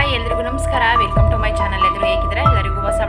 Hi ಎಲ್ರಿಗೂ ನಮಸ್ಕಾರ. Welcome to my channel ಎಲ್ಲರೂ ಹೇಗಿದ್ರೆ ಎಲ್ಲರಿಗೂ ಹೊಸ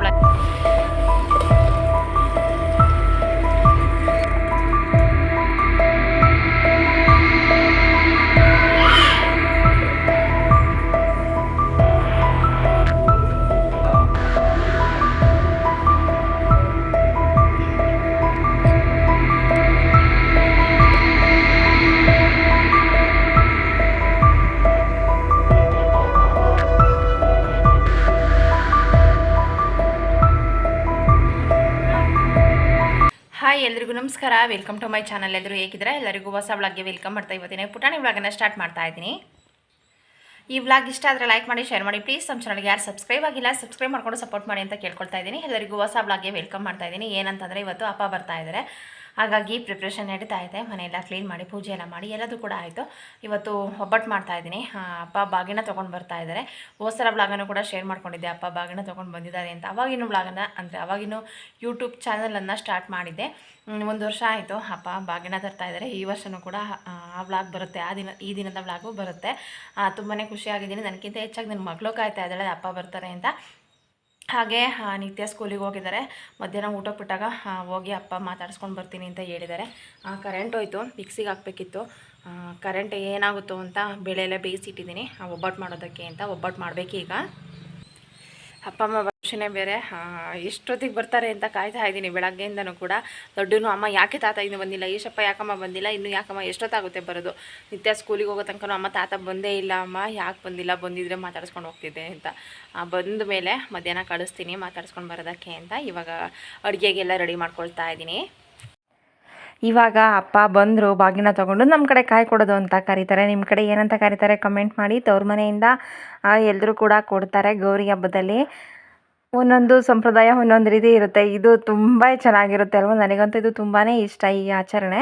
ಹಾಯ್, ಎಲ್ರಿಗೂ ನಮಸ್ಕಾರ. ವೆಲ್ಕಮ್ ಟು ಮೈ ಚಾನಲ್ ಎಲ್ಲರೂ ಹೇಗಿದ್ರೆ ಎಲ್ಲರಿಗೂ ಹೊಸ ವ್ಲಾಗ್ಗೆ ವೆಲ್ಕಮ್ ಮಾಡ್ತಾ ಇವತ್ತಿನ ಪುಟಾಣಿ ವ್ಲಾಗನ್ನು ಸ್ಟಾರ್ಟ್ ಮಾಡ್ತಾ ಇದ್ದೀನಿ. ಈ ವ್ಲಾಗ್ ಇಷ್ಟ ಆದರೆ ಲೈಕ್ ಮಾಡಿ ಶೇರ್ ಮಾಡಿ. ಪ್ಲೀಸ್ ನಮ್ಮ ಚಾನಲ್ಗೆ ಯಾರು ಸಬ್ಸ್ಕ್ರೈಬ್ ಆಗಿಲ್ಲ ಸಬ್ಸ್ಕ್ರೈಬ್ ಮಾಡ್ಕೊಂಡು ಸಪೋರ್ಟ್ ಮಾಡಿ ಅಂತ ಕೇಳ್ಕೊಳ್ತಾ ಇದ್ದೀನಿ. ಎಲ್ಲರಿಗೂ ಹೊಸ ವ್ಲಾಗ್ಗೆ ವೆಲ್ಕಮ್ ಮಾಡ್ತಾ ಇದ್ದೀನಿ. ಏನಂತಂದರೆ ಇವತ್ತು ಅಪ್ಪ ಬರ್ತಾ ಇದ್ದಾರೆ. ಹಾಗಾಗಿ ಪ್ರಿಪ್ರೇಷನ್ ನಡೀತಾ ಇದೆ. ಮನೆಯೆಲ್ಲ ಕ್ಲೀನ್ ಮಾಡಿ ಪೂಜೆ ಎಲ್ಲ ಮಾಡಿ ಎಲ್ಲದೂ ಕೂಡ ಆಯಿತು. ಇವತ್ತು ಒಬ್ಬಟ್ಟು ಮಾಡ್ತಾ ಇದ್ದೀನಿ. ಅಪ್ಪ ಬಾಗಿನ ತೊಗೊಂಡು ಬರ್ತಾ ಇದ್ದಾರೆ ಹೋಸರ ಬ್ಲಾಗನ್ನು ಕೂಡ ಶೇರ್ ಮಾಡ್ಕೊಂಡಿದ್ದೆ. ಅಪ್ಪ ಬಾಗಿನ ತೊಗೊಂಡು ಬಂದಿದ್ದಾರೆ ಅಂತ. ಅವಾಗಿನ ಬ್ಲಾಗನ್ನು ಅಂದರೆ ಅವಾಗಿನ ಯೂಟ್ಯೂಬ್ ಚಾನಲನ್ನು ಸ್ಟಾರ್ಟ್ ಮಾಡಿದ್ದೆ. ಒಂದು ವರ್ಷ ಆಯಿತು ಅಪ್ಪ ಬಾಗಿನ ತರ್ತಾ ಇದ್ದಾರೆ ಈ ವರ್ಷವೂ ಕೂಡ ಆ, ಬ್ಲಾಗ್ ಬರುತ್ತೆ. ಆ ದಿನ ಈ ದಿನದ ವ್ಲಾಗು ಬರುತ್ತೆ. ತುಂಬಾ ಖುಷಿಯಾಗಿದ್ದೀನಿ. ನನಗಿಂತ ಹೆಚ್ಚಾಗಿ ನನ್ನ ಮಗಳು ಕಾಯ್ತಾ ಇದ್ದಾಳೆ. ಅಪ್ಪ ಬರ್ತಾರೆ ಅಂತ. ಹಾಗೆ ನಿತ್ಯ ಸ್ಕೂಲಿಗೆ ಹೋಗಿದ್ದಾರೆ. ಮಧ್ಯಾಹ್ನ ಊಟಕ್ಕೆ ಬಿಟ್ಟಾಗ ಹೋಗಿ ಅಪ್ಪ ಮಾತಾಡ್ಸ್ಕೊಂಡು ಬರ್ತೀನಿ ಅಂತ ಹೇಳಿದ್ದಾರೆ. ಕರೆಂಟ್ ಹೋಯ್ತು ಮಿಕ್ಸಿಗೆ ಹಾಕಬೇಕಿತ್ತು. ಕರೆಂಟ್ ಏನಾಗುತ್ತೋ ಅಂತ ಬೆಳೆಯಲ್ಲೇ ಎಲ್ಲ ಬೇಯಿಸಿಟ್ಟಿದ್ದೀನಿ ಒಬ್ಬಟ್ಟು ಮಾಡೋದಕ್ಕೆ ಅಂತ ಒಬ್ಬಟ್ಟು ಮಾಡಬೇಕೀಗ. ಅಪ್ಪ, ಅಮ್ಮ ವರ್ಷನೇ ಬೇರೆ. ಎಷ್ಟೊತ್ತಿಗೆ ಬರ್ತಾರೆ ಅಂತ ಕಾಯ್ತಾ ಇದ್ದೀನಿ. ಬೆಳಗ್ಗೆಯಿಂದನೂ ಕೂಡ. ದೊಡ್ಡನು ಅಮ್ಮ, ಯಾಕೆ ತಾತ ಇನ್ನು ಬಂದಿಲ್ಲ? ಈಶಪ್ಪ ಯಾಕಮ್ಮ ಬಂದಿಲ್ಲ? ಇನ್ನು ಯಾಕಮ್ಮ ಎಷ್ಟೊತ್ತಾಗುತ್ತೆ ಬರೋದು? ನಿತ್ಯ ಸ್ಕೂಲಿಗೆ ಹೋಗೋ ತನಕ ಅಮ್ಮ ತಾತ ಬಂದೇ ಇಲ್ಲ. ಅಮ್ಮ, ಯಾಕೆ ಬಂದಿಲ್ಲ? ಬಂದಿದ್ರೆ ಮಾತಾಡ್ಸ್ಕೊಂಡು ಹೋಗ್ತಿದ್ದೆ ಅಂತ. ಬಂದ ಮೇಲೆ ಮಧ್ಯಾಹ್ನ ಕಳಿಸ್ತೀನಿ, ಮಾತಾಡ್ಸ್ಕೊಂಡು ಬರೋದಕ್ಕೆ ಅಂತ. ಇವಾಗ ಅಡುಗೆಗೆಲ್ಲ ರೆಡಿ ಮಾಡ್ಕೊಳ್ತಾ ಇದ್ದೀನಿ. ಇವಾಗ ಅಪ್ಪ ಬಂದರು, ಬಾಗಿನ ತೊಗೊಂಡು ನಮ್ಮ ಕಡೆ ಕಾಯಿ ಕೊಡೋದು ಅಂತ ಕರೀತಾರೆ. ನಿಮ್ಮ ಕಡೆ ಏನಂತ ಕರೀತಾರೆ? ಕಮೆಂಟ್ ಮಾಡಿ. ತವ್ರ ಮನೆಯಿಂದ ಎಲ್ಲರೂ ಕೂಡ ಕೊಡ್ತಾರೆ ಗೌರಿ ಹಬ್ಬದಲ್ಲಿ. ಒಂದೊಂದು ಸಂಪ್ರದಾಯ, ಒಂದೊಂದು ರೀತಿ ಇರುತ್ತೆ. ಇದು ತುಂಬ ಚೆನ್ನಾಗಿರುತ್ತೆ ಅಲ್ವಾ? ನನಗಂತೂ ಇದು ತುಂಬಾ ಇಷ್ಟ ಈ ಆಚರಣೆ.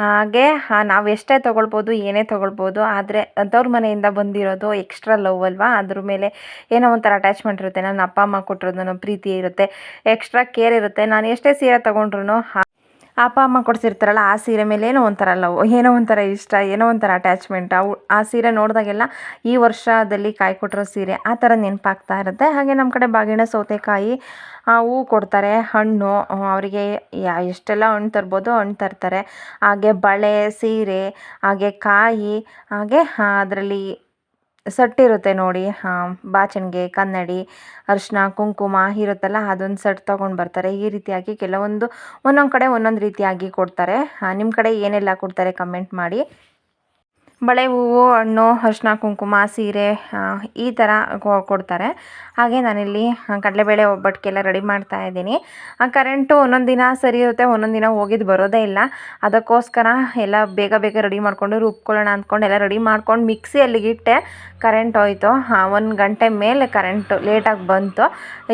ಹಾಗೆ ನಾವು ಎಷ್ಟೇ ತೊಗೊಳ್ಬೋದು, ಏನೇ ತೊಗೊಳ್ಬೋದು, ಆದರೆ ಅಂಥವ್ರ ಮನೆಯಿಂದ ಬಂದಿರೋದು ಎಕ್ಸ್ಟ್ರಾ ಲವ್ ಅಲ್ವಾ? ಅದ್ರ ಮೇಲೆ ಏನೋ ಒಂಥರ ಅಟ್ಯಾಚ್ಮೆಂಟ್ ಇರುತ್ತೆ. ನನ್ನ ಅಪ್ಪ, ಅಮ್ಮ ಕೊಟ್ಟಿರೋದು ಪ್ರೀತಿ ಇರುತ್ತೆ. ಎಕ್ಸ್ಟ್ರಾ ಕೇರ್ ಇರುತ್ತೆ. ನಾನು ಎಷ್ಟೇ ಸೀರೆ ತೊಗೊಂಡ್ರು ಅಪ್ಪ, ಅಮ್ಮ ಕೊಡಿಸಿರ್ತಾರಲ್ಲ, ಆ ಸೀರೆ ಮೇಲೆ ಏನೋ ಒಂಥರ ಲವ್ ಏನೋ ಒಂಥರ ಇಷ್ಟ, ಏನೋ ಒಂಥರ ಅಟ್ಯಾಚ್ಮೆಂಟ್ ಅವು, ಆ ಸೀರೆ ನೋಡಿದಾಗೆಲ್ಲ ಈ ವರ್ಷದಲ್ಲಿ ಕಾಯಿ ಕೊಟ್ಟಿರೋ ಸೀರೆ ಆ ಥರ ನೆನಪಾಗ್ತಾ ಇರುತ್ತೆ. ಹಾಗೆ ನಮ್ಮ ಕಡೆ ಬಾಗಿಣ ಸೌತೆಕಾಯಿ ಹೂವು ಕೊಡ್ತಾರೆ, ಹಣ್ಣು ಅವರಿಗೆ ಯಾ, ಎಷ್ಟೆಲ್ಲ ಹಣ್ಣು ತರ್ಬೋದು ಹಣ್ಣು ತರ್ತಾರೆ. ಹಾಗೆ ಬಳೆ, ಸೀರೆ, ಹಾಗೆ ಕಾಯಿ, ಹಾಗೆ ಅದರಲ್ಲಿ ಸಟ್ಟಿರುತ್ತೆ ನೋಡಿ. ಬಾಚಣಿಗೆ, ಕನ್ನಡಿ ಅರಿಶಿನ ಕುಂಕುಮ ಇರುತ್ತಲ್ಲ, ಅದೊಂದು ಸೆಟ್ ತೊಗೊಂಡು ಬರ್ತಾರೆ. ಈ ರೀತಿಯಾಗಿ ಕೆಲವೊಂದು ಒಂದೊಂದು ಕಡೆ ಒಂದೊಂದು ರೀತಿಯಾಗಿ ಕೊಡ್ತಾರೆ. ನಿಮ್ಮ ಕಡೆ ಏನೆಲ್ಲ ಕೊಡ್ತಾರೆ ಕಮೆಂಟ್ ಮಾಡಿ. ಬಳೆ ಹೂವು, ಹಣ್ಣು, ಅರಿಶಿನ, ಕುಂಕುಮ, ಸೀರೆ ಈ ಥರ ಕೊಡ್ತಾರೆ. ಹಾಗೆ ನಾನಿಲ್ಲಿ ಕಡಲೆಬೇಳೆ ಒಬ್ಬಟ್ಟಿಗೆಲ್ಲ ರೆಡಿ ಮಾಡ್ತಾ ಇದ್ದೀನಿ. ಕರೆಂಟು ಒಂದೊಂದು ದಿನ ಸರಿ ಇರುತ್ತೆ ಒಂದೊಂದು ದಿನ ಹೋಗಿದ್ದು ಬರೋದೇ ಇಲ್ಲ. ಅದಕ್ಕೋಸ್ಕರ ಎಲ್ಲ ಬೇಗ ಬೇಗ ರೆಡಿ ಮಾಡಿಕೊಂಡು, ರುಬ್ಕೊಳ್ಳೋಣ ಅಂದ್ಕೊಂಡು ಎಲ್ಲ ರೆಡಿ ಮಾಡ್ಕೊಂಡು ಮಿಕ್ಸಿ ಅಲ್ಲಿಗಿಟ್ಟೆ ಕರೆಂಟ್ ಹೋಯ್ತು. ಒಂದು ಗಂಟೆ ಮೇಲೆ ಕರೆಂಟು ಲೇಟಾಗಿ ಬಂತು.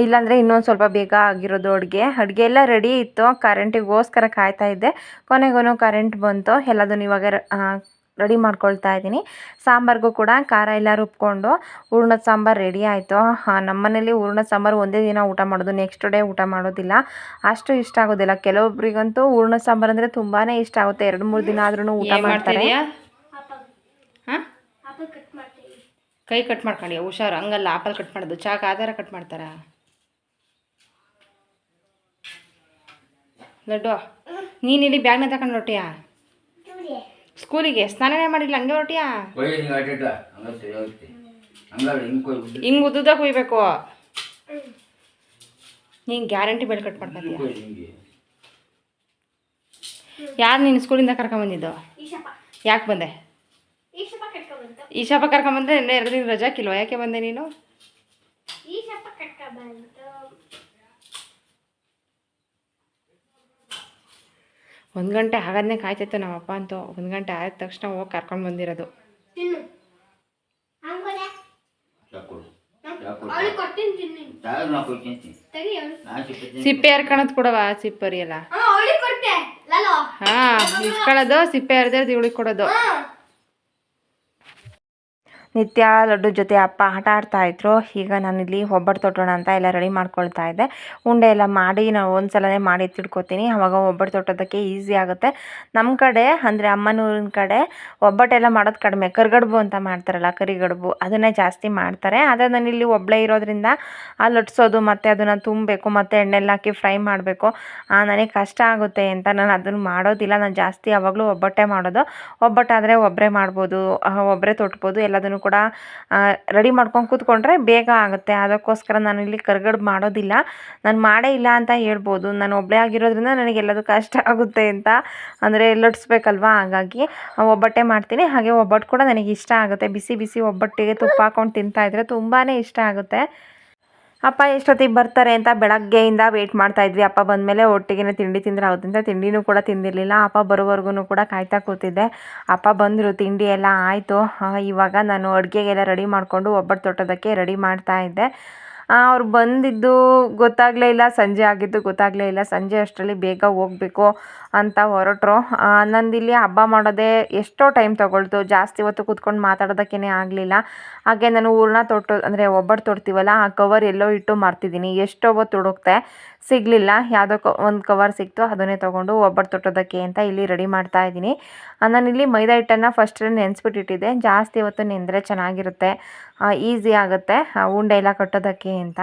ಇಲ್ಲಾಂದರೆ ಇನ್ನೊಂದು ಸ್ವಲ್ಪ ಬೇಗ ಆಗಿರೋದು ಅಡುಗೆ. ಅಡುಗೆ ಎಲ್ಲ ರೆಡಿ ಇತ್ತು. ಕರೆಂಟಿಗೋಸ್ಕರ ಕಾಯ್ತಾ ಇದ್ದೆ. ಕೊನೆಗೂ ಕರೆಂಟ್ ಬಂತು. ಎಲ್ಲದನ್ನು ಇವಾಗ ರೆಡಿ ಮಾಡ್ಕೊಳ್ತಾ ಇದ್ದೀನಿ. ಸಾಂಬಾರಿಗೂ ಕೂಡ ಖಾರ ಎಲ್ಲ ರುಬ್ಕೊಂಡು ಹೂರ್ಣದ ಸಾಂಬಾರು ರೆಡಿ ಆಯಿತು. ನಮ್ಮ ಮನೇಲಿ ಹೂರ್ಣದ ಸಾಂಬಾರು ಒಂದೇ ದಿನ ಊಟ ಮಾಡೋದು ನೆಕ್ಸ್ಟ್ ಡೇ ಊಟ ಮಾಡೋದಿಲ್ಲ. ಅಷ್ಟು ಇಷ್ಟ ಆಗೋದಿಲ್ಲ. ಕೆಲವೊಬ್ರಿಗಂತೂ ಹೂರ್ಣದ ಸಾಂಬಾರು ಅಂದರೆ ತುಂಬಾ ಇಷ್ಟ ಆಗುತ್ತೆ. ಎರಡು ಮೂರು ದಿನ ಆದ್ರೂ ಊಟ ಮಾಡ್ತಾರೆ. ಹಾಂ? ಕೈ ಕಟ್ ಮಾಡ್ಕೊಂಡು ಹುಷಾರು. ಹಂಗಲ್ಲ. ಆಪಲ್ ಕಟ್ ಮಾಡೋದು. ಚಾಕ್ ಆಧಾರ ಕಟ್ ಮಾಡ್ತಾರ? ಲಡ್ಡು. ನೀನು ಇಲ್ಲಿ ಬ್ಯಾಗ್ನ ತಗೊಂಡು ಹೊಟ್ಟಿಯಾ ಸ್ಕೂಲಿಗೆ ಸ್ನಾನನೇ ಮಾಡಿಲ್ಲ ಹಂಗೆ ಹೊಟ್ಟಿಯಾ ಒಳ್ಳೆ ಹಿಂಗೆ ಉದ್ದುದಾಗ ಕುಯ್ಬೇಕು. ನೀನು ಗ್ಯಾರಂಟಿ ಬೆಳೆ ಕಟ್ ಮಾಡ್ಕೊತೀಯ ಯಾರು ನೀನು ಸ್ಕೂಲಿಂದ ಕರ್ಕೊಂಬಂದಿದ್ದು? ಯಾಕೆ ಬಂದೆ? ಈಶಪ್ಪ ಕರ್ಕೊಂಬಂದ್ರೆ ಇನ್ನೂ ಎರಡು ದಿನ ರಜಾ ಕಿಲ್ವ ಯಾಕೆ ಬಂದೆ ನೀನು? ಒಂದು ಗಂಟೆ ಆಗೋದನ್ನೇ ಕಾಯ್ತಿತ್ತು ನಮ್ಮಪ್ಪ ಅಂತೂ. ಒಂದು ಗಂಟೆ ಆದ ತಕ್ಷಣ ಹೋಗಿ ಕರ್ಕೊಂಡು ಬಂದಿರೋದು. ಸಿಪ್ಪೆ ಹರ್ಕೊಳದ್ ಕೊಡವ ಸಿಪ್ಪೆ ಹರಿಯಲ್ಲ ಹಾ ಇಸ್ಕೊಳ್ಳೋದು ಸಿಪ್ಪೆ ಹರಿದ್ರೆ ಇವಳಿಗೆ ಕೊಡೋದು. ನಿತ್ಯ ಲಡ್ಡು ಜೊತೆ ಅಪ್ಪ ಆಟ ಆಡ್ತಾ ಇದ್ರು. ಈಗ ನಾನಿಲ್ಲಿ ಒಬ್ಬಟ್ಟು ತೊಟ್ಟೋಣ ಅಂತ ಎಲ್ಲ ರೆಡಿ ಮಾಡ್ಕೊಳ್ತಾ ಇದ್ದೆ. ಉಂಡೆ ಎಲ್ಲ ಮಾಡಿ ನಾವು ಒಂದ್ಸಲನೇ ಮಾಡಿ ಎತ್ತಿಡ್ಕೊತೀನಿ ಅವಾಗ ಒಬ್ಬಟ್ಟು ತೊಟ್ಟೋದಕ್ಕೆ ಈಸಿ ಆಗುತ್ತೆ. ನಮ್ಮ ಕಡೆ ಅಂದರೆ ಅಮ್ಮನೂರಿನ ಕಡೆ ಒಬ್ಬಟ್ಟೆಲ್ಲ ಮಾಡೋದು ಕಡಿಮೆ. ಕರಿಗಡುಬು ಅಂತ ಮಾಡ್ತಾರಲ್ಲ, ಕರಿಗಡುಬು ಅದನ್ನೇ ಜಾಸ್ತಿ ಮಾಡ್ತಾರೆ. ಆದರೆ ಇಲ್ಲಿ ಒಬ್ಬಳೇ ಇರೋದ್ರಿಂದ ಆ ಲಟ್ಸೋದು ಮತ್ತು ಅದನ್ನು ತುಂಬಬೇಕು, ಮತ್ತು ಎಣ್ಣೆಲ್ಲ ಹಾಕಿ ಫ್ರೈ ಮಾಡಬೇಕು. ನನಗೆ ಕಷ್ಟ ಆಗುತ್ತೆ ಅಂತ ನಾನು ಅದನ್ನು ಮಾಡೋದಿಲ್ಲ. ನಾನು ಜಾಸ್ತಿ ಯಾವಾಗಲೂ ಒಬ್ಬಟ್ಟೆ ಮಾಡೋದು. ಒಬ್ಬಟ್ಟಾದರೆ ಒಬ್ಬರೇ ಮಾಡ್ಬೋದು ಒಬ್ಬರೇ ತೊಟ್ಬೋದು, ಎಲ್ಲದನ್ನು ಕೂಡ ರೆಡಿ ಮಾಡ್ಕೊಂಡು ಕೂತ್ಕೊಂಡ್ರೆ ಬೇಗ ಆಗುತ್ತೆ. ಅದಕ್ಕೋಸ್ಕರ ನಾನು ಇಲ್ಲಿ ಕರ್ಗಡ್ಬು ಮಾಡೋದಿಲ್ಲ. ನಾನು ಮಾಡೇ ಇಲ್ಲ ಅಂತ ಹೇಳ್ಬೋದು. ನಾನು ಒಬ್ಬಳೇ ಆಗಿರೋದ್ರಿಂದ ನನಗೆ ಎಲ್ಲದೂ ಕಷ್ಟ ಆಗುತ್ತೆ ಅಂತ ಅಂದರೆ ಲಟ್ಸ್ಬೇಕಲ್ವಾ? ಹಾಗಾಗಿ ಒಬ್ಬಟ್ಟೆ ಮಾಡ್ತೀನಿ. ಹಾಗೆ ಒಬ್ಬಟ್ಟು ಕೂಡ ನನಗೆ ಇಷ್ಟ ಆಗುತ್ತೆ. ಬಿಸಿ ಬಿಸಿ ಒಬ್ಬಟ್ಟಿಗೆ ತುಪ್ಪ ಹಾಕೊಂಡು ತಿಂತಾ ಇದ್ರೆ ತುಂಬಾ ಇಷ್ಟ ಆಗುತ್ತೆ. ಅಪ್ಪ ಎಷ್ಟೊತ್ತಿಗೆ ಬರ್ತಾರೆ ಅಂತ ಬೆಳಗ್ಗೆಯಿಂದ ವೇಟ್ ಮಾಡ್ತಾ ಇದ್ವಿ. ಅಪ್ಪ ಬಂದಮೇಲೆ ಒಟ್ಟಿಗೆ ತಿಂಡಿ ತಿಂದರೆ ಹೌದಂತ ತಿಂಡಿನೂ ಕೂಡ ತಿಂದಿರಲಿಲ್ಲ. ಅಪ್ಪ ಬರೋವರೆಗೂ ಕೂಡ ಕಾಯ್ತಾ ಕೂತಿದ್ದೆ. ಅಪ್ಪ ಬಂದರು, ತಿಂಡಿ ಎಲ್ಲ ಆಯಿತು. ಇವಾಗ ನಾನು ಅಡುಗೆಗೆಲ್ಲ ರೆಡಿ ಮಾಡಿಕೊಂಡು ಒಬ್ಬಟ್ಟು ತೊಟ್ಟೋದಕ್ಕೆ ರೆಡಿ ಮಾಡ್ತಾ ಇದ್ದೆ. ಅವ್ರು ಬಂದಿದ್ದು ಗೊತ್ತಾಗಲೇ ಇಲ್ಲ, ಸಂಜೆ ಆಗಿದ್ದು ಗೊತ್ತಾಗಲೇ ಇಲ್ಲ, ಸಂಜೆ ಅಷ್ಟರಲ್ಲಿ ಬೇಗ ಹೋಗಬೇಕು ಅಂತ ಹೊರಟರು. ನಂದಿಲ್ಲಿ ಹಬ್ಬ ಮಾಡೋದೇ ಎಷ್ಟೋ ಟೈಮ್ ತೊಗೊಳ್ತು, ಜಾಸ್ತಿ ಹೊತ್ತು ಕೂತ್ಕೊಂಡು ಮಾತಾಡೋದಕ್ಕೇ ಆಗಲಿಲ್ಲ. ಹಾಗೆ ನಾನು ಹೂರ್ಣ ತೊಟ್ಟು, ಅಂದರೆ ಒಬ್ಬಟ್ಟು ತೊಡ್ತೀವಲ್ಲ, ಆ ಕವರ್ ಎಲ್ಲೋ ಇಟ್ಟು ಮಾರ್ತಿದ್ದೀನಿ. ಎಷ್ಟೋ ಹೊತ್ತು ಹುಡುಕ್ತೆ ಸಿಗಲಿಲ್ಲ, ಯಾವುದೋ ಒಂದು ಕವರ್ ಸಿಕ್ತು, ಅದನ್ನೇ ತೊಗೊಂಡು ಒಬ್ಬಟ್ಟು ತೊಟ್ಟೋದಕ್ಕೆ ಅಂತ ಇಲ್ಲಿ ರೆಡಿ ಮಾಡ್ತಾ ಇದ್ದೀನಿ. ನಾನಿಲ್ಲಿ ಮೈದಾ ಹಿಟ್ಟನ್ನು ಫಸ್ಟ್ ನೆನೆಸ್ಬಿಟ್ಟಿಟ್ಟಿದ್ದೆ. ಜಾಸ್ತಿ ಹೊತ್ತು ನೆಂದರೆ ಚೆನ್ನಾಗಿರುತ್ತೆ ಈಸಿ ಆಗುತ್ತೆ ಉಂಡೆ ಎಲ್ಲ ಕಟ್ಟೋದಕ್ಕೆ. ಅಂತ.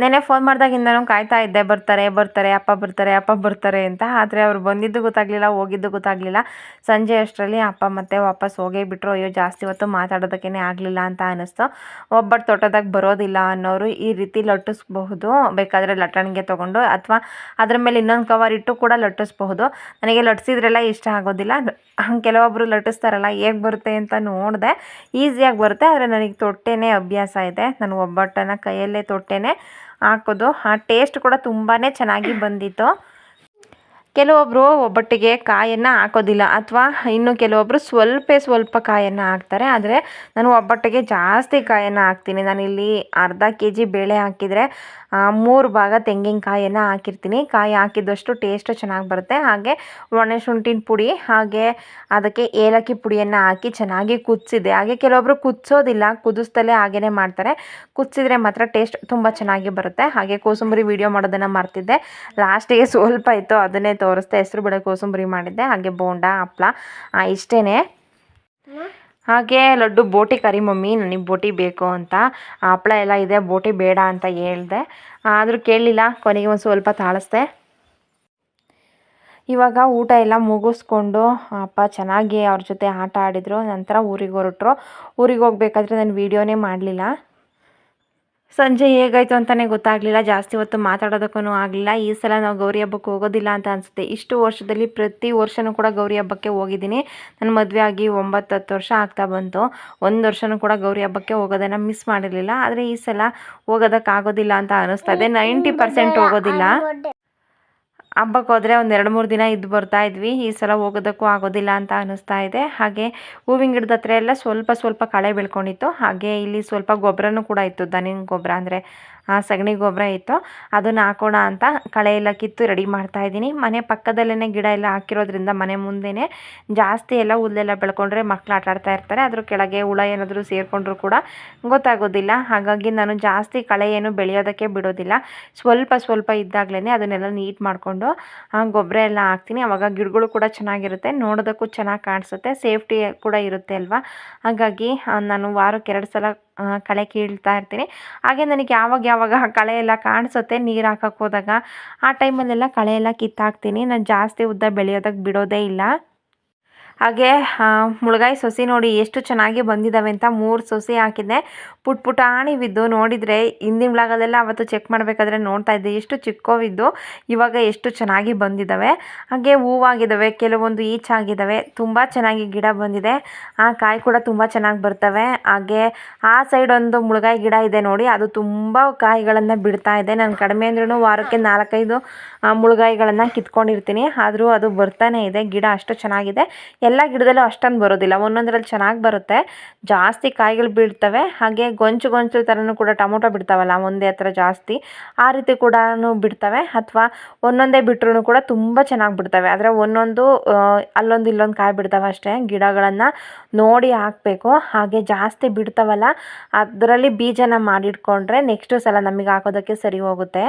ನೆನೆ ಫೋನ್ ಮಾಡಿದಾಗಿಂದನೂ ಕಾಯ್ತಾ ಇದ್ದೆ, ಬರ್ತಾರೆ ಬರ್ತಾರೆ, ಅಪ್ಪ ಬರ್ತಾರೆ ಅಪ್ಪ ಬರ್ತಾರೆ ಅಂತ. ಆದರೆ ಅವ್ರು ಬಂದಿದ್ದು ಗೊತ್ತಾಗಲಿಲ್ಲ, ಹೋಗಿದ್ದು ಗೊತ್ತಾಗಲಿಲ್ಲ. ಸಂಜೆ ಅಷ್ಟರಲ್ಲಿ ಅಪ್ಪ ಮತ್ತೆ ವಾಪಸ್ ಹೋಗೇ ಬಿಟ್ಟರು ಅಯ್ಯೋ, ಜಾಸ್ತಿ ಹೊತ್ತು ಮಾತಾಡೋದಕ್ಕೇ ಆಗಲಿಲ್ಲ ಅಂತ ಅನ್ನಿಸ್ತು ಒಬ್ಬಟ್ಟು ತೋಟದಾಗ ಬರೋದಿಲ್ಲ ಅನ್ನೋರು ಈ ರೀತಿ ಲಟ್ಟಿಸ್ಬಹುದು. ಬೇಕಾದರೆ ಲಟ್ಟಣಿಗೆ ತೊಗೊಂಡು ಅಥವಾ ಅದ್ರ ಮೇಲೆ ಇನ್ನೊಂದು ಕವರ್ ಇಟ್ಟು ಕೂಡ ಲಟ್ಟಿಸ್ಬಹುದು. ನನಗೆ ಲಟ್ಟಿಸಿದ್ರೆಲ್ಲ ಇಷ್ಟ ಆಗೋದಿಲ್ಲ. ಕೆಲವೊಬ್ಬರು ಲಟ್ಟಿಸ್ತಾರಲ್ಲ, ಹೇಗೆ ಬರುತ್ತೆ ಅಂತ ನೋಡಿದೆ. ಈಸಿಯಾಗಿ ಬರುತ್ತೆ, ಆದರೆ ನನಗೆ ತೊಟ್ಟೆನೇ ಅಭ್ಯಾಸ ಇದೆ. ನಾನು ಒಬ್ಬಟ್ಟನ್ನು ಕೈಯಲ್ಲೇ ತೊಟ್ಟೆನೇ ಹಾಕೋದು. ಆ ಟೇಸ್ಟ್ ಕೂಡ ತುಂಬಾ ಚೆನ್ನಾಗಿ ಬಂದಿತ್ತು. ಕೆಲವೊಬ್ಬರು ಒಬ್ಬಟ್ಟಿಗೆ ಕಾಯನ್ನು ಹಾಕೋದಿಲ್ಲ ಅಥವಾ ಇನ್ನು ಕೆಲವೊಬ್ಬರು ಸ್ವಲ್ಪ ಸ್ವಲ್ಪ ಕಾಯನ್ನು ಹಾಕ್ತಾರೆ. ಆದರೆ ನಾನು ಒಬ್ಬಟ್ಟಿಗೆ ಜಾಸ್ತಿ ಕಾಯನ್ನು ಹಾಕ್ತೀನಿ. ನಾನಿಲ್ಲಿ ಅರ್ಧ ಕೆ ಜಿ ಬೇಳೆ ಹಾಕಿದರೆ ಮೂರು ಭಾಗ ತೆಂಗಿನಕಾಯನ್ನು ಹಾಕಿರ್ತೀನಿ. ಕಾಯಿ ಹಾಕಿದಷ್ಟು ಟೇಸ್ಟು ಚೆನ್ನಾಗಿ ಬರುತ್ತೆ. ಹಾಗೆ ಒಣಶುಂಠಿನ ಪುಡಿ, ಹಾಗೆ ಅದಕ್ಕೆ ಏಲಕ್ಕಿ ಪುಡಿಯನ್ನು ಹಾಕಿ ಚೆನ್ನಾಗಿ ಕುದಿಸಿದೆ. ಹಾಗೆ ಕೆಲವೊಬ್ಬರು ಕುದಿಸೋದಿಲ್ಲ, ಕುದಿಸ್ದಲೇ ಹಾಗೇ ಮಾಡ್ತಾರೆ. ಕುದಿಸಿದ್ರೆ ಮಾತ್ರ ಟೇಸ್ಟ್ ತುಂಬ ಚೆನ್ನಾಗಿ ಬರುತ್ತೆ. ಹಾಗೆ ಕೋಸಂಬರಿ ವೀಡಿಯೋ ಮಾಡೋದನ್ನು ಮರ್ತಿದ್ದೆ. ಲಾಸ್ಟಿಗೆ ಸ್ವಲ್ಪ ಇತ್ತು, ಅದನ್ನೇ ತೋರಿಸ್ದೆ, ಹೆಸರು ಬೇಳೆ ಕೋಸಂಬರಿ ಮಾಡಿದ್ದೆ, ಹಾಗೆ ಬೋಂಡ, ಹಪ್ಳ ಇಷ್ಟೇ ಹಾಗೆ ಲಡ್ಡು, ಬೋಟಿ, ಕರಿ ಮಮ್ಮಿ, ನನಗೆ ಬೋಟಿ ಬೇಕು ಅಂತ. ಹಪ್ಳ ಎಲ್ಲ ಇದೆ, ಬೋಟಿ ಬೇಡ ಅಂತ ಹೇಳ್ದೆ. ಆದರೂ ಕೇಳಲಿಲ್ಲ, ಕೊನೆಗೆ ಒಂದು ಸ್ವಲ್ಪ ತಾಳಿಸ್ದೆ. ಇವಾಗ ಊಟ ಎಲ್ಲ ಮುಗಿಸ್ಕೊಂಡು ಅಪ್ಪ ಚೆನ್ನಾಗಿ ಅವ್ರ ಜೊತೆ ಆಟ ಆಡಿದರು, ನಂತರ ಊರಿಗೆ ಹೊರಟ್ರು. ಊರಿಗೆ ಹೋಗ್ಬೇಕಾದ್ರೆ ನಾನು ವೀಡಿಯೋನೇ ಮಾಡಲಿಲ್ಲ. ಸಂಜೆ ಹೇಗಾಯಿತು ಅಂತಲೇ ಗೊತ್ತಾಗಲಿಲ್ಲ ಜಾಸ್ತಿ ಹೊತ್ತು ಮಾತಾಡೋದಕ್ಕೂ ಆಗಲಿಲ್ಲ ಈ ಸಲ ನಾವು ಗೌರಿ ಹಬ್ಬಕ್ಕೆ ಹೋಗೋದಿಲ್ಲ ಅಂತ ಅನಿಸುತ್ತೆ ಇಷ್ಟು ವರ್ಷದಲ್ಲಿ ಪ್ರತಿ ವರ್ಷವೂ ಕೂಡ ಗೌರಿ ಹಬ್ಬಕ್ಕೆ ಹೋಗಿದ್ದೀನಿ ನನ್ನ ಮದುವೆ ಆಗಿ ಒಂಬತ್ತು ಹತ್ತು ವರ್ಷ ಆಗ್ತಾ ಬಂತು ಒಂದು ವರ್ಷನೂ ಕೂಡ ಗೌರಿ ಹಬ್ಬಕ್ಕೆ ಹೋಗೋದನ್ನು ಮಿಸ್ ಮಾಡಿರಲಿಲ್ಲ ಆದರೆ ಈ ಸಲ ಹೋಗೋದಕ್ಕಾಗೋದಿಲ್ಲ ಅಂತ ಅನಿಸ್ತಾ ಇದೆ ನೈಂಟಿ ಪರ್ಸೆಂಟ್ ಹೋಗೋದಿಲ್ಲ ಹಬ್ಬಕ್ಕೆ ಹೋದರೆ ಒಂದು ಎರಡು ಮೂರು ದಿನ ಇದ್ದು ಬರ್ತಾ ಇದ್ವಿ. ಈ ಸಲ ಹೋಗೋದಕ್ಕೂ ಆಗೋದಿಲ್ಲ ಅಂತ ಅನ್ನಿಸ್ತಾ ಇದೆ. ಹಾಗೆ ಹೂವಿನ ಗಿಡದ ಹತ್ರ ಎಲ್ಲ ಸ್ವಲ್ಪ ಸ್ವಲ್ಪ ಕಳೆ ಬೆಳ್ಕೊಂಡಿತ್ತು. ಹಾಗೆ ಇಲ್ಲಿ ಸ್ವಲ್ಪ ಗೊಬ್ಬರನೂ ಕೂಡ ಇತ್ತು. ದನಿನ ಗೊಬ್ಬರ ಅಂದರೆ ಸಗಣಿ ಗೊಬ್ಬರ ಇತ್ತು ಅದನ್ನು ಹಾಕೋಣ ಅಂತ ಕಳೆ ಎಲ್ಲ ಕಿತ್ತು ರೆಡಿ ಮಾಡ್ತಾ ಇದ್ದೀನಿ. ಮನೆ ಪಕ್ಕದಲ್ಲೇ ಗಿಡ ಎಲ್ಲ ಹಾಕಿರೋದ್ರಿಂದ ಮನೆ ಮುಂದೆನೇ ಜಾಸ್ತಿ ಎಲ್ಲ ಹುಲ್ಲೆಲ್ಲ ಬೆಳ್ಕೊಂಡ್ರೆ ಮಕ್ಳು ಆಟ ಆಡ್ತಾ ಇರ್ತಾರೆ. ಅದ್ರ ಕೆಳಗೆ ಹುಳ ಏನಾದರೂ ಸೇರಿಕೊಂಡ್ರೂ ಕೂಡ ಗೊತ್ತಾಗೋದಿಲ್ಲ. ಹಾಗಾಗಿ ನಾನು ಜಾಸ್ತಿ ಕಳೆ ಏನು ಬೆಳೆಯೋದಕ್ಕೆ ಬಿಡೋದಿಲ್ಲ. ಸ್ವಲ್ಪ ಸ್ವಲ್ಪ ಇದ್ದಾಗಲೇ ಅದನ್ನೆಲ್ಲ ನೀಟ್ ಮಾಡಿಕೊಂಡು ಗೊಬ್ಬರ ಎಲ್ಲ ಹಾಕ್ತೀನಿ. ಆವಾಗ ಗಿಡಗಳು ಕೂಡ ಚೆನ್ನಾಗಿರುತ್ತೆ. ನೋಡೋದಕ್ಕೂ ಚೆನ್ನಾಗಿ ಕಾಣಿಸುತ್ತೆ. ಸೇಫ್ಟಿ ಕೂಡ ಇರುತ್ತೆ ಅಲ್ವಾ? ಹಾಗಾಗಿ ನಾನು ವಾರಕ್ಕೆ ಎರಡು ಸಲ ಆ, ಕಳೆ ಕೀಳ್ತಾ ಇರ್ತೀನಿ. ಹಾಗೆ ನನಗೆ ಯಾವಾಗ ಯಾವಾಗ ಕಳೆ ಎಲ್ಲ ಕಾಣಿಸುತ್ತೆ, ನೀರು ಹಾಕಕ್ಕೆ ಹೋದಾಗ, ಆ ಟೈಮಲ್ಲೆಲ್ಲ ಕಳೆ ಎಲ್ಲ ಕಿತ್ತಾಕ್ತೀನಿ. ನಾನು ಜಾಸ್ತಿ ಉದ್ದ ಬೆಳೆಯೋದಕ್ಕೆ ಬಿಡೋದೇ ಇಲ್ಲ. ಹಾಗೆ ಮುಳುಗಾಯಿ ಸೊಸಿ ನೋಡಿ ಎಷ್ಟು ಚೆನ್ನಾಗಿ ಬಂದಿದ್ದಾವೆ ಅಂತ ಮೂರು ಸೊಸಿ ಹಾಕಿದ್ದೆ. ಪುಟ್ ಪುಟಾಣಿ ಬಿದ್ದು ನೋಡಿದರೆ ಹಿಂದಿನ ಬ್ಲಾಗಲ್ಲೆಲ್ಲ ಅವತ್ತು ಚೆಕ್ ಮಾಡಬೇಕಾದ್ರೆ ನೋಡ್ತಾ ಇದ್ದೆ. ಎಷ್ಟು ಚಿಕ್ಕೋವಿದ್ದು, ಇವಾಗ ಎಷ್ಟು ಚೆನ್ನಾಗಿ ಬಂದಿದ್ದಾವೆ ಹಾಗೆ ಹೂವಾಗಿದ್ದಾವೆ ಕೆಲವೊಂದು ಈಚಾಗಿದ್ದಾವೆ ತುಂಬ ಚೆನ್ನಾಗಿ ಗಿಡ ಬಂದಿದೆ. ಆ ಕಾಯಿ ಕೂಡ ತುಂಬ ಚೆನ್ನಾಗಿ ಬರ್ತವೆ. ಹಾಗೆ ಆ ಸೈಡ್ ಒಂದು ಮುಳುಗಾಯಿ ಗಿಡ ಇದೆ ನೋಡಿ, ಅದು ತುಂಬ ಕಾಯಿಗಳನ್ನು ಬಿಡ್ತಾ ಇದೆ. ನಾನು ಕಡಿಮೆ ಅಂದ್ರೂ ವಾರಕ್ಕೆ ನಾಲ್ಕೈದು ಮುಳುಗಾಯಿಗಳನ್ನು ಕಿತ್ಕೊಂಡಿರ್ತೀನಿ. ಆದರೂ ಅದು ಬರ್ತಾನೆ ಇದೆ. ಗಿಡ ಅಷ್ಟು ಚೆನ್ನಾಗಿದೆ. ಎಲ್ಲ ಗಿಡದಲ್ಲೂ ಅಷ್ಟೊಂದು ಬರೋದಿಲ್ಲ. ಒಂದೊಂದರಲ್ಲಿ ಚೆನ್ನಾಗಿ ಬರುತ್ತೆ. ಜಾಸ್ತಿ ಕಾಯಿಗಳು ಬೀಳ್ತವೆ. ಹಾಗೆ ಗೊಂಚು ಗೊಂಚು ಥರನೂ ಕೂಡ ಟೊಮೊಟೊ ಬಿಡ್ತಾವಲ್ಲ ಒಂದೇ ಹತ್ರ ಜಾಸ್ತಿ, ಆ ರೀತಿ ಕೂಡ ಬಿಡ್ತವೆ. ಅಥವಾ ಒಂದೊಂದೇ ಬಿಟ್ರೂ ಕೂಡ ತುಂಬ ಚೆನ್ನಾಗಿ ಬಿಡ್ತವೆ. ಆದರೆ ಒಂದೊಂದು ಅಲ್ಲೊಂದು ಇಲ್ಲೊಂದು ಕಾಯಿ ಬಿಡ್ತಾವೆ ಅಷ್ಟೇ. ಗಿಡಗಳನ್ನು ನೋಡಿ ಹಾಕಬೇಕು. ಹಾಗೆ ಜಾಸ್ತಿ ಬಿಡ್ತಾವಲ್ಲ, ಅದರಲ್ಲಿ ಬೀಜನ ಮಾಡಿಟ್ಕೊಂಡ್ರೆ ನೆಕ್ಸ್ಟು ಸಲ ನಮಗೆ ಹಾಕೋದಕ್ಕೆ ಸರಿ ಹೋಗುತ್ತೆ.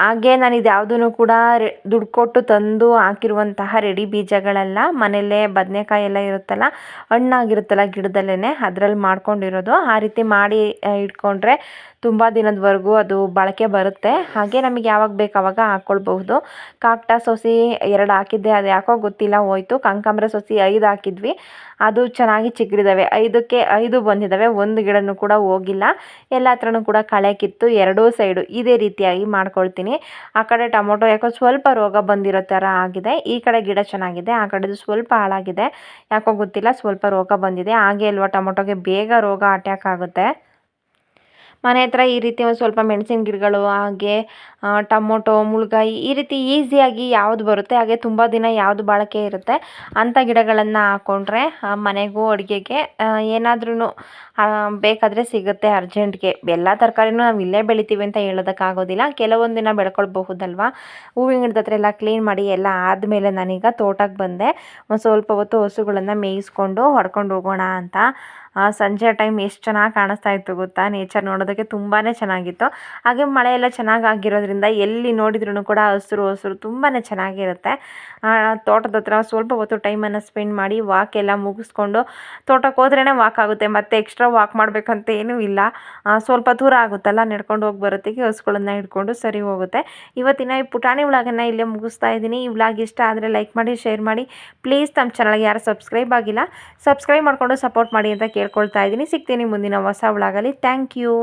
ಹಾಗೆ ನಾನು ಇದು ಯಾವುದೂ ಕೂಡ ರೆ, ದುಡ್ಡು ಕೊಟ್ಟು ತಂದು ಹಾಕಿರುವಂತಹ ರೆಡಿ ಬೀಜಗಳೆಲ್ಲ ಮನೆಯಲ್ಲೇ ಬದನೆಕಾಯಿ ಎಲ್ಲ ಇರುತ್ತಲ್ಲ, ಹಣ್ಣಾಗಿರುತ್ತಲ್ಲ ಗಿಡದಲ್ಲೇ ಅದರಲ್ಲಿ ಮಾಡ್ಕೊಂಡಿರೋದು. ಆ ರೀತಿ ಮಾಡಿ ಇಟ್ಕೊಂಡ್ರೆ ತುಂಬ ದಿನದವರೆಗೂ ಅದು ಬಳಕೆ ಬರುತ್ತೆ. ಹಾಗೆ ನಮಗೆ ಯಾವಾಗ ಬೇಕು ಅವಾಗ ಹಾಕ್ಕೊಳ್ಬಹುದು ಕಾಕ್ಟ ಸೊಸಿ ಎರಡು ಹಾಕಿದ್ದೆ, ಅದು ಯಾಕೋ ಗೊತ್ತಿಲ್ಲ ಹೋಯ್ತು. ಕನಕಾಂಬ್ರ ಸೊಸಿ ಐದು ಹಾಕಿದ್ವಿ. ಅದು ಚೆನ್ನಾಗಿ ಚಿಗುರಿದಾವೆ. ಐದಕ್ಕೆ ಐದು ಬಂದಿದ್ದಾವೆ ಒಂದು ಗಿಡನೂ ಕೂಡ ಹೋಗಿಲ್ಲ. ಎಲ್ಲ ಹತ್ರನೂ ಕೂಡ ಕಳೆ ಕಿತ್ತು ಎರಡೂ ಸೈಡು ಇದೇ ರೀತಿಯಾಗಿ ಮಾಡ್ಕೊಳ್ತೀನಿ. ಆ ಕಡೆ ಟೊಮೊಟೊ ಯಾಕೋ ಸ್ವಲ್ಪ ರೋಗ ಬಂದಿರೋ ಥರ ಆಗಿದೆ. ಈ ಕಡೆ ಗಿಡ ಚೆನ್ನಾಗಿದೆ, ಆ ಕಡೆದು ಸ್ವಲ್ಪ ಹಾಳಾಗಿದೆ. ಯಾಕೋ ಗೊತ್ತಿಲ್ಲ, ಸ್ವಲ್ಪ ರೋಗ ಬಂದಿದೆ. ಹಾಗೆ ಅಲ್ವಾ ಟೊಮೊಟೊಗೆ ಬೇಗ ರೋಗ ಅಟ್ಯಾಕ್ ಆಗುತ್ತೆ. ಮನೆ ಹತ್ರ ಈ ರೀತಿ ಒಂದು ಸ್ವಲ್ಪ ಮೆಣಸಿನ ಗಿಡಗಳು ಹಾಗೆ ಟೊಮೊಟೊ, ಮುಳ್ಗಾಯಿ ಈ ರೀತಿ ಈಸಿಯಾಗಿ ಯಾವುದು ಬರುತ್ತೆ, ಹಾಗೆ ತುಂಬ ದಿನ ಯಾವುದು ಬಾಳಿಕೆ ಇರುತ್ತೆ ಅಂಥ ಗಿಡಗಳನ್ನು ಹಾಕ್ಕೊಂಡ್ರೆ ಮನೆಗೂ ಅಡುಗೆಗೆ ಏನಾದ್ರೂ ಬೇಕಾದರೆ ಸಿಗುತ್ತೆ ಅರ್ಜೆಂಟ್ಗೆ. ಎಲ್ಲ ತರಕಾರಿನೂ ನಾವು ಇಲ್ಲೇ ಬೆಳಿತೀವಿ ಅಂತ ಹೇಳೋದಕ್ಕಾಗೋದಿಲ್ಲ. ಕೆಲವೊಂದು ದಿನ ಬೆಳ್ಕೊಳ್ಬಹುದಲ್ವಾ? ಹೂವಿನ ಗಿಡದ ಹತ್ರ ಎಲ್ಲ ಕ್ಲೀನ್ ಮಾಡಿ ಎಲ್ಲ ಆದಮೇಲೆ ನಾನೀಗ ತೋಟಕ್ಕೆ ಬಂದೆ. ಒಂದು ಸ್ವಲ್ಪ ಹೊತ್ತು ಹಸುಗಳನ್ನು ಮೇಯಿಸ್ಕೊಂಡು ಹೊಡ್ಕೊಂಡು ಹೋಗೋಣ ಅಂತ. ಸಂಜೆ ಟೈಮ್ ಎಷ್ಟು ಚೆನ್ನಾಗಿ ಕಾಣಿಸ್ತಾ ಇತ್ತು ಗೊತ್ತಾ? ನೇಚರ್ ನೋಡೋದಕ್ಕೆ ತುಂಬಾ ಚೆನ್ನಾಗಿತ್ತು. ಹಾಗೆ ಮಳೆ ಎಲ್ಲ ಚೆನ್ನಾಗಿ ಆಗಿರೋದ್ರಿಂದ ಎಲ್ಲಿ ನೋಡಿದ್ರೂ ಕೂಡ ಹಸಿರು ಹಸಿರು ತುಂಬಾ ಚೆನ್ನಾಗಿರುತ್ತೆ. ತೋಟದ ಹತ್ರ ಸ್ವಲ್ಪ ಹೊತ್ತು ಟೈಮನ್ನು ಸ್ಪೆಂಡ್ ಮಾಡಿ ವಾಕ್ ಎಲ್ಲ ಮುಗಿಸ್ಕೊಂಡು ತೋಟಕ್ಕೆ ಹೋದ್ರೇ ವಾಕ್ ಆಗುತ್ತೆ, ಮತ್ತು ಎಕ್ಸ್ಟ್ರಾ ವಾಕ್ ಮಾಡಬೇಕಂತ ಏನೂ ಇಲ್ಲ. ಸ್ವಲ್ಪ ದೂರ ಆಗುತ್ತಲ್ಲ, ನಡ್ಕೊಂಡು ಹೋಗಿ ಬರೋತ್ತಿಗೆ ಹಸುಗಳನ್ನ ಹಿಡ್ಕೊಂಡು ಸರಿ ಹೋಗುತ್ತೆ. ಇವತ್ತಿನ ಈ ಪುಟಾಣಿ ವ್ಲಾಗನ್ನು ಇಲ್ಲೇ ಮುಗಿಸ್ತಾ ಇದ್ದೀನಿ. ಈ ವ್ಲಾಗ್ ಇಷ್ಟ ಆದರೆ ಲೈಕ್ ಮಾಡಿ, ಶೇರ್ ಮಾಡಿ. ಪ್ಲೀಸ್ ನಮ್ಮ ಚಾನಲ್ಗೆ ಯಾರು ಸಬ್ಸ್ಕ್ರೈಬ್ ಆಗಿಲ್ಲ, ಸಬ್ಸ್ಕ್ರೈಬ್ ಮಾಡಿಕೊಂಡು ಸಪೋರ್ಟ್ ಮಾಡಿ ಅಂತ ಕೇಳ್ಕೊಳ್ತಾ ಇದ್ದೀನಿ. ಸಿಗ್ತೀನಿ ಮುಂದಿನ ಹೊಸ ವ್ಲಾಗಲ್ಲಿ. Thank you.